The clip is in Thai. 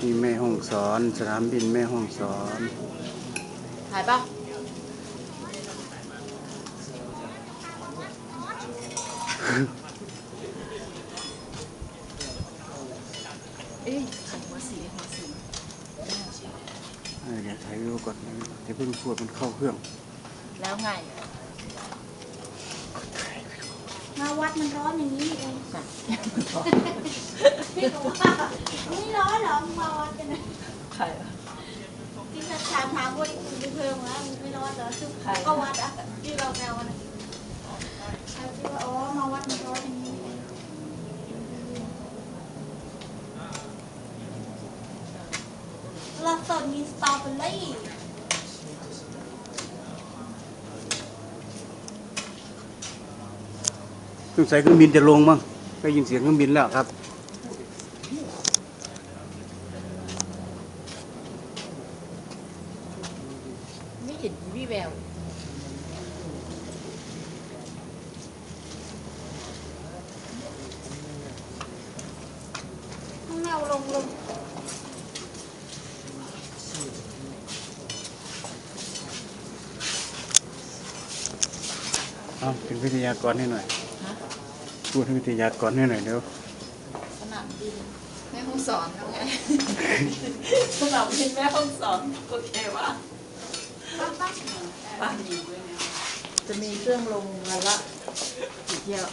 ที่แม่ห้องสอนสนามบินแม่ห้องสอนถ่ายปะเอ้ยหัวสีหัวสีเดี๋ยวถ่ายวิวก่อนเดี๋ยวเพิ่งพูดมันเข้าเครื่อง แล้วไง มาวัดมันร้อนอย่างนี้เองจ้ะพี่บอกว่าไม่ร้อนเหรอมึงมาวัดกันนะใครอะที่จะถามถามว่ามึงไปเพิ่มแล้วมึงไม่ร้อนเหรอซึ่งก็วัดอะที่เราแนวมันอะใช่ที่ว่าอ๋อมาวัดมันร้อนอย่างนี้เองเราสดมีสตรอเบอรี่ สงสัยเครื่องบินจะลงมั้งได้ยินเสียงเครื่องบินแล้วครับไม่เห็นวี่แววข้างแนวลงลงเอาเป็นวิทยากรให้หน่อยฮะ พูดให้วิทยากรให้หน่อยเดี๋ยวสนามบินแม่ห้องสอนทำไง สนามบินแม่ห้องสอนโอเควะปั๊บปั๊บปะจะมีเครื่องลงวันละกี่เที่ยว